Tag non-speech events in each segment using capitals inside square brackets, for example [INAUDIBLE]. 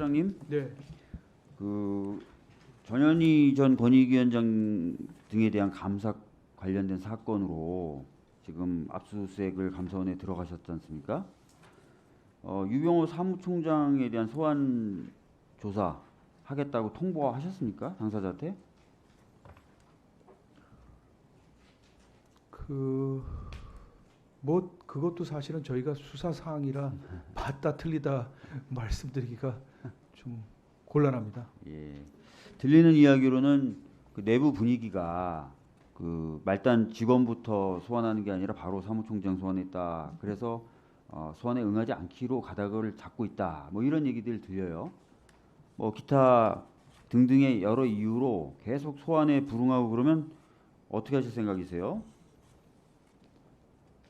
차장님, 네. 그 전현희 전 권익위원장 등에 대한 감사 관련된 사건으로 지금 압수수색을 감사원에 들어가셨지 않습니까? 어, 유병호 사무총장에 대한 소환 조사 하겠다고 통보하셨습니까? 당사자한테? 그 뭐 그것도 사실은 저희가 수사 사항이라 맞다 [LAUGHS] 틀리다 말씀드리기가 좀 곤란합니다. 예. 들리는 이야기로는 그 내부 분위기가 그 말단 직원부터 소환하는 게 아니라 바로 사무총장 소환했다. 그래서 어, 소환에 응하지 않기로 가닥을 잡고 있다. 뭐 이런 얘기들 들려요. 뭐 기타 등등의 여러 이유로 계속 소환에 불응하고 그러면 어떻게 하실 생각이세요?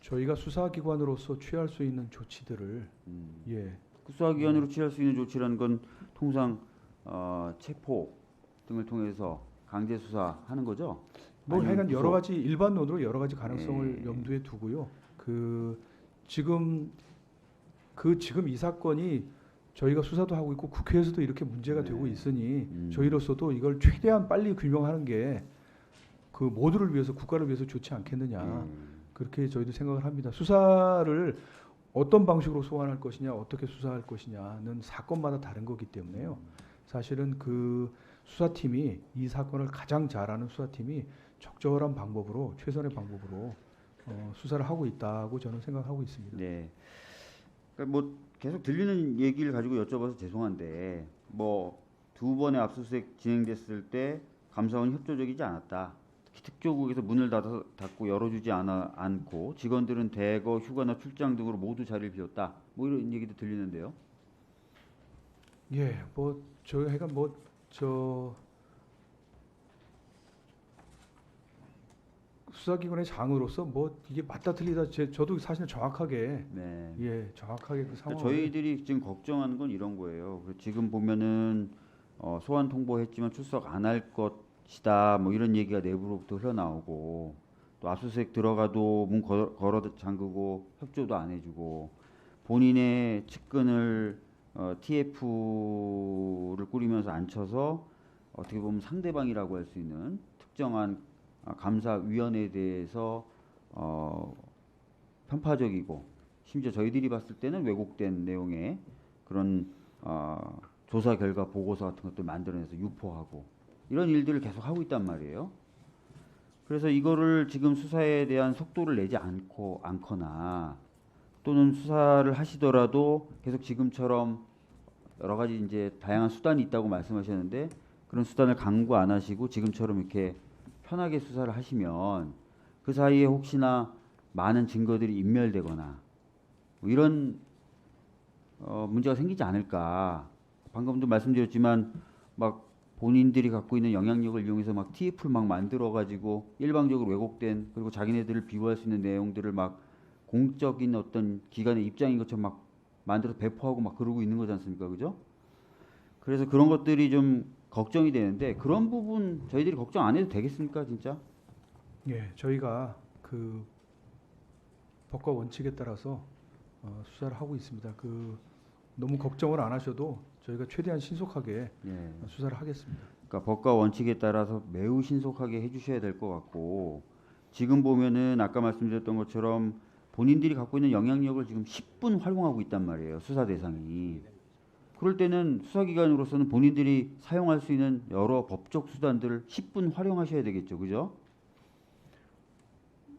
저희가 수사기관으로서 취할 수 있는 조치들을 음. 예 수사기관으로 취할 수 있는 조치라는 건 통상 어, 체포 등을 통해서 강제 수사하는 거죠. 뭐 하여간 여러. 가지 일반론으로 여러 가지 가능성을 예. 염두에 두고요. 그 지금 그 지금 이 사건이 저희가 수사도 하고 있고 국회에서도 이렇게 문제가 네. 되고 있으니 음. 저희로서도 이걸 최대한 빨리 규명하는 게 그 모두를 위해서 국가를 위해서 좋지 않겠느냐 음. 그렇게 저희도 생각을 합니다. 수사를 어떤 방식으로 소환할 것이냐 어떻게 수사할 것이냐는 사건마다 다른 거기 때문에요. 사실은 그 수사팀이 이 사건을 가장 잘하는 수사팀이 적절한 방법으로 최선의 방법으로 어, 수사를 하고 있다고 저는 생각하고 있습니다. 네. 그러니까 뭐 계속 들리는 얘기를 가지고 여쭤봐서 죄송한데 뭐 두 번의 압수수색 진행됐을 때 감사원이 협조적이지 않았다. 특조국에서 문을 닫아, 닫고 열어주지 않아, 않고 직원들은 대거 휴가나 출장 등으로 모두 자리를 비웠다. 뭐 이런 얘기도 들리는데요. 예, 뭐 저희가 뭐저 수사기관의 장으로서 뭐 이게 맞다 틀리다 제, 저도 사실 정확하게 네. 예 정확하게 그 상황 저희들이 지금 걱정하는 건 이런 거예요. 그 지금 보면은 어, 소환 통보했지만 출석 안 할 것 이다. 뭐 이런 얘기가 내부로부터 흘러나오고 또 압수수색 들어가도 문 걸어, 걸어 잠그고 협조도 안 해주고 본인의 측근을 어, TF를 꾸리면서 앉혀서 어떻게 보면 상대방이라고 할 수 있는 특정한 아, 감사위원회에 대해서 어, 편파적이고 심지어 저희들이 봤을 때는 왜곡된 내용의 그런 어, 조사 결과 보고서 같은 것들 만들어내서 유포하고 이런 일들을 계속 하고 있단 말이에요. 그래서 이거를 지금 수사에 대한 속도를 내지 않고 않거나 또는 수사를 하시더라도 계속 지금처럼 여러 가지 이제 다양한 수단이 있다고 말씀하셨는데 그런 수단을 강구 안 하시고 지금처럼 이렇게 편하게 수사를 하시면 그 사이에 혹시나 많은 증거들이 인멸되거나 뭐 이런 어, 문제가 생기지 않을까. 방금도 말씀드렸지만 막 본인들이 갖고 있는 영향력을 이용해서 막 TF를 막 만들어 가지고 일방적으로 왜곡된 그리고 자기네들을 비호할 수 있는 내용들을 막 공적인 어떤 기관의 입장인 것처럼 막 만들어서 배포하고 막 그러고 있는 거지 않습니까? 그죠? 그래서 그런 것들이 좀 걱정이 되는데 그런 부분 저희들이 걱정 안 해도 되겠습니까, 진짜? 예 저희가 그 법과 원칙에 따라서 어, 수사를 하고 있습니다. 그 너무 걱정을 안 하셔도 저희가 최대한 신속하게 예. 수사를 하겠습니다. 그러니까 법과 원칙에 따라서 매우 신속하게 해주셔야 될 것 같고 지금 보면은 아까 말씀드렸던 것처럼 본인들이 갖고 있는 영향력을 지금 10분 활용하고 있단 말이에요 수사 대상이 그럴 때는 수사기관으로서는 본인들이 사용할 수 있는 여러 법적 수단들을 10분 활용하셔야 되겠죠 그죠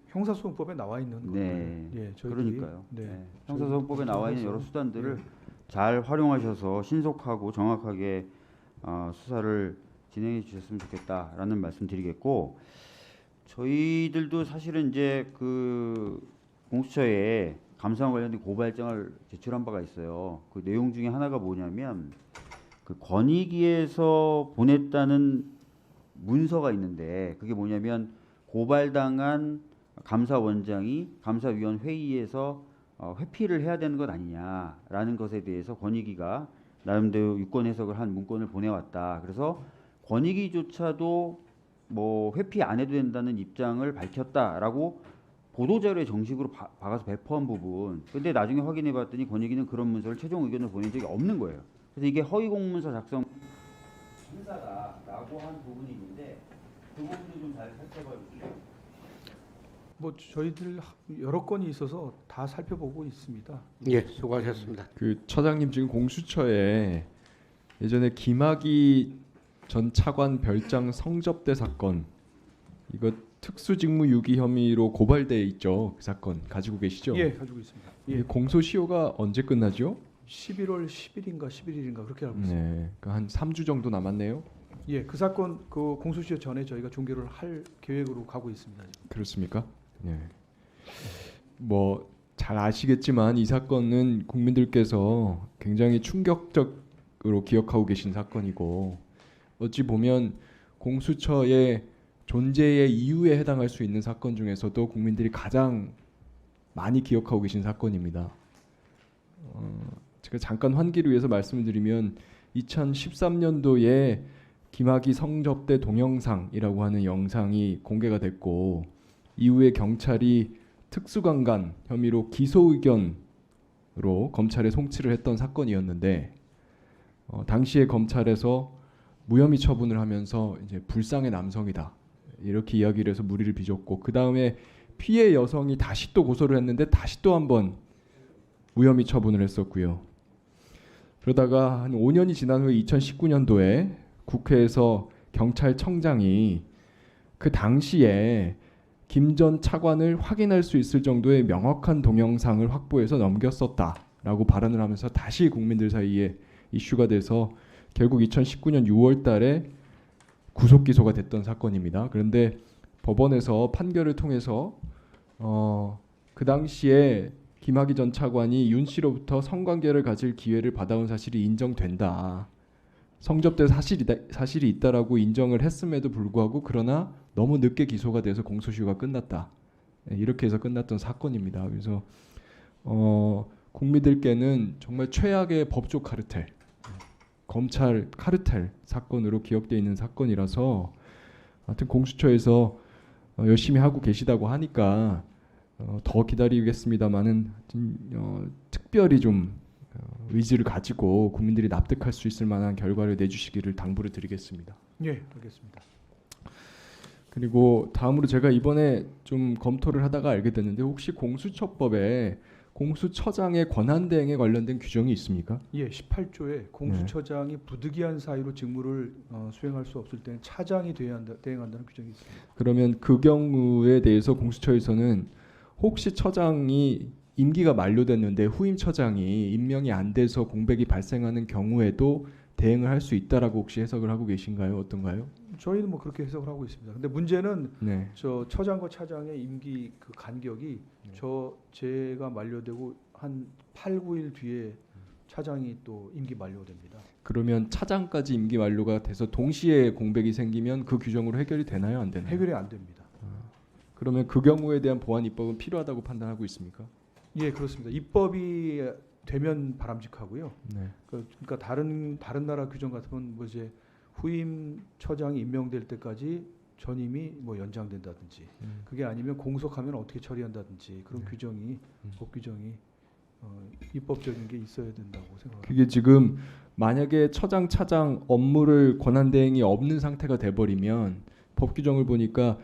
형사소송법에 나와 있는 네. 것들, 예, 그러니까요 네, 네. 형사소송법에 나와 있는 여러 수단들을 예. 잘 활용하셔서 신속하고 정확하게 어, 수사를 진행해 주셨으면 좋겠다라는 말씀 드리겠고 저희들도 사실은 이제 그 공수처에 감사원 관련된 고발장을 제출한 바가 있어요. 그 내용 중에 하나가 뭐냐면 그 권익위에서 보냈다는 문서가 있는데 그게 뭐냐면 고발당한 감사원장이 감사위원 회의에서 어, 회피를 해야 되는 것 아니냐라는 것에 대해서 권익위가 나름대로 유권 해석을 한 문건을 보내왔다. 그래서 권익위조차도 뭐 회피 안 해도 된다는 입장을 밝혔다라고 보도자료에 정식으로 바, 박아서 배포한 부분. 근데 나중에 확인해 봤더니 권익위는 그런 문서를 최종 의견을 보낸 적이 없는 거예요. 그래서 이게 허위 공문서 작성 행사다라고 한 부분이 있는데 그 부분도 좀 잘 살펴봐 주시죠. 뭐 저희들 여러 건이 있어서 다 살펴보고 있습니다. 예, 수고하셨습니다. 그 처장님 지금 공수처에 예전에 김학의 전 차관 별장 성접대 사건 이거 특수직무 유기 혐의로 고발돼 있죠. 그 사건 가지고 계시죠? 예, 가지고 있습니다. 이 예, 공소시효가 언제 끝나죠? 11월 10일인가 11일인가 그렇게 알고 있습니다. 네, 그러니까 한 3주 정도 남았네요. 예, 그 사건 그 공소시효 전에 저희가 종결을 할 계획으로 가고 있습니다. 지금. 그렇습니까? 네. 뭐잘 아시겠지만 이 사건은 국민들께서 굉장히 충격적으로 기억하고 계신 사건이고 어찌 보면 공수처의 존재의 이유에 해당할 수 있는 사건 중에서도 국민들이 가장 많이 기억하고 계신 사건입니다. 어, 제가 잠깐 환기를 위해서 말씀을 드리면 2013년도에 김학의 성접대 동영상이라고 하는 영상이 공개가 됐고 이후에 경찰이 특수강간 혐의로 기소 의견으로 검찰에 송치를 했던 사건이었는데 어, 당시에 검찰에서 무혐의 처분을 하면서 이제 불쌍의 남성이다 이렇게 이야기를 해서 무리를 빚었고 그 다음에 피해 여성이 다시 또 고소를 했는데 다시 또 한 번 무혐의 처분을 했었고요. 그러다가 한 5년이 지난 후에 2019년도에 국회에서 경찰청장이 그 당시에 김 전 차관을 확인할 수 있을 정도의 명확한 동영상을 확보해서 넘겼었다라고 발언을 하면서 다시 국민들 사이에 이슈가 돼서 결국 2019년 6월 달에 구속 기소가 됐던 사건입니다. 그런데 법원에서 판결을 통해서 어, 그 당시에 김학의 전 차관이 윤 씨로부터 성관계를 가질 기회를 받아온 사실이 인정된다. 성접대 사실이다, 사실이 있다라고 인정을 했음에도 불구하고 그러나 너무 늦게 기소가 돼서 공소시효가 끝났다. 네, 이렇게 해서 끝났던 사건입니다. 그래서 어, 국민들께는 정말 최악의 법조 카르텔, 검찰 카르텔 사건으로 기억되어 있는 사건이라서 하여튼 공수처에서 어, 열심히 하고 계시다고 하니까 어, 더 기다리겠습니다만은 어, 특별히 좀 어, 의지를 가지고 국민들이 납득할 수 있을 만한 결과를 내주시기를 당부를 드리겠습니다. 예, 알겠습니다. 그리고 다음으로 제가 이번에 좀 검토를 하다가 알게 됐는데 혹시 공수처법에 공수처장의 권한 대행에 관련된 규정이 있습니까? 예, 18조에 공수처장이 부득이한 사유로 직무를 어, 수행할 수 없을 때는 차장이 대행한다 대행한다는 규정이 있습니다. 그러면 그 경우에 대해서 공수처에서는 혹시 처장이 임기가 만료됐는데 후임 처장이 임명이 안 돼서 공백이 발생하는 경우에도 대행을 할 수 있다라고 혹시 해석을 하고 계신가요? 어떤가요? 저희는 뭐 그렇게 해석을 하고 있습니다. 근데 문제는 네. 저 처장과 차장의 임기 그 간격이 네. 저 제가 만료되고 한 8, 9일 뒤에 차장이 또 임기 만료됩니다. 그러면 차장까지 임기 만료가 돼서 동시에 공백이 생기면 그 규정으로 해결이 되나요? 안 되나요? 해결이 안 됩니다. 그러면 그 경우에 대한 보완 입법은 필요하다고 판단하고 있습니까? 예, 그렇습니다. 입법이 되면 바람직하고요. 네. 그- 그러니까 다른 다른 나라 규정 같으면 뭐 이제 후임 처장이 임명될 때까지 전임이 뭐 연장된다든지 음. 그게 아니면 공석하면 어떻게 처리한다든지 그런 네. 규정이 음. 법 규정이 어, 입법적인 게 있어야 된다고 생각합니다. 그게 지금 만약에 처장 차장 업무를 권한 대행이 없는 상태가 돼 버리면 법 규정을 보니까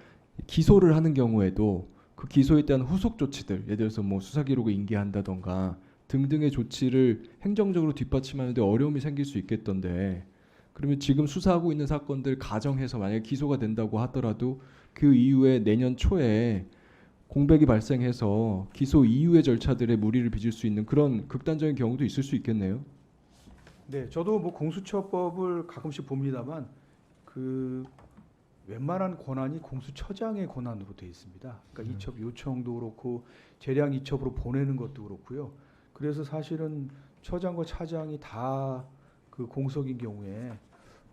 기소를 하는 경우에도 그 기소에 대한 후속 조치들 예를 들어서 뭐 수사 기록을 인계한다던가 등등의 조치를 행정적으로 뒷받침하는데 어려움이 생길 수 있겠던데 그러면 지금 수사하고 있는 사건들 가정해서 만약에 기소가 된다고 하더라도 그 이후에 내년 초에 공백이 발생해서 기소 이후의 절차들의 무리를 빚을 수 있는 그런 극단적인 경우도 있을 수 있겠네요. 네, 저도 뭐 공수처법을 가끔씩 봅니다만 그 웬만한 권한이 공수처장의 권한으로 돼 있습니다. 그러니까 음. 이첩 요청도 그렇고 재량 이첩으로 보내는 것도 그렇고요. 그래서 사실은 처장과 차장이 다 그 공석인 경우에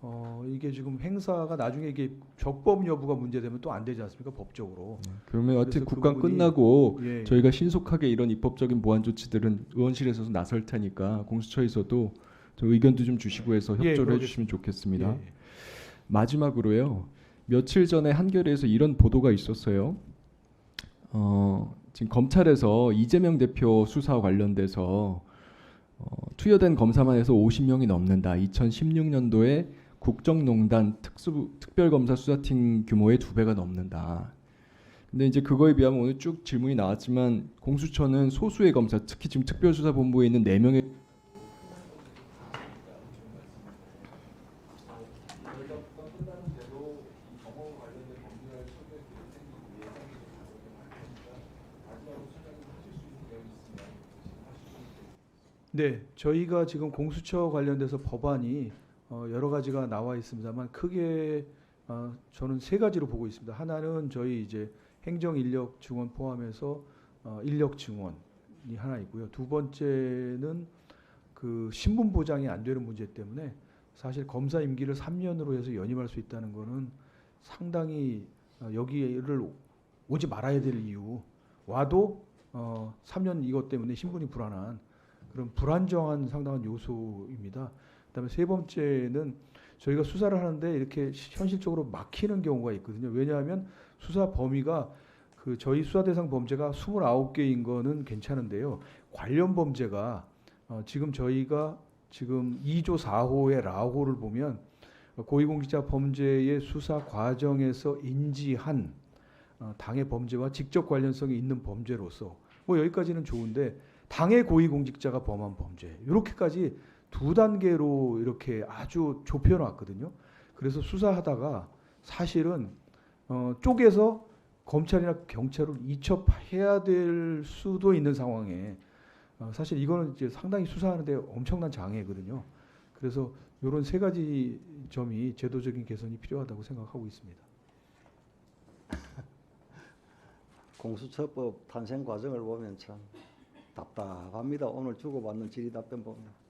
어 이게 지금 행사가 나중에 이게 적법 여부가 문제되면 또 안 되지 않습니까 법적으로. 그러면 여튼 그래서 그 국감 끝나고 예. 저희가 신속하게 이런 입법적인 보완 조치들은 의원실에서도 나설 테니까 공수처에서도 저 의견도 좀 주시고 해서 예, 협조를 그러겠- 해주시면 좋겠습니다. 예. 마지막으로요. 며칠 전에 한겨레에서 이런 보도가 있었어요. 어, 지금 검찰에서 이재명 대표 수사 관련돼서 어, 투여된 검사만 해서 50명이 넘는다. 2016년도에 국정농단 특수 특별검사 수사팀 규모의 두 배가 넘는다. 근데 이제 그거에 비하면 오늘 쭉 질문이 나왔지만 공수처는 소수의 검사, 특히 지금 특별수사본부에 있는 네 명의 네, 저희가 지금 공수처 관련돼서 법안이 어, 여러 가지가 나와 있습니다만 크게 어, 저는 세 가지로 보고 있습니다. 하나는 저희 이제 행정 인력 증원 포함해서 어, 인력 증원이 하나 있고요. 두 번째는 그 신분 보장이 안 되는 문제 때문에 사실 검사 임기를 3년으로 해서 연임할 수 있다는 거는 상당히 어, 여기를 오지 말아야 될 이유 와도 어, 3년 이것 때문에 신분이 불안한 그런 불안정한 상당한 요소입니다. 그다음에 세 번째는 저희가 수사를 하는데 이렇게 시- 현실적으로 막히는 경우가 있거든요. 왜냐하면 수사 범위가 그 저희 수사 대상 범죄가 29개인 거는 괜찮은데요. 관련 범죄가 어 지금 저희가 지금 2조 4호의 라호를 보면 고위공직자 범죄의 수사 과정에서 인지한 어 당의 범죄와 직접 관련성이 있는 범죄로서 뭐 여기까지는 좋은데 당의 고위공직자가 범한 범죄 이렇게까지 두 단계로 이렇게 아주 좁혀놨거든요. 그래서 수사하다가 사실은 어, 쪼개서 검찰이나 경찰을 이첩해야 될 수도 있는 상황에 어, 사실 이거는 이제 상당히 수사하는데 엄청난 장애거든요. 그래서 이런 세 가지 점이 제도적인 개선이 필요하다고 생각하고 있습니다. 공수처법 탄생 과정을 보면 참 답답합니다. 오늘 주고받는 질의 답변 보면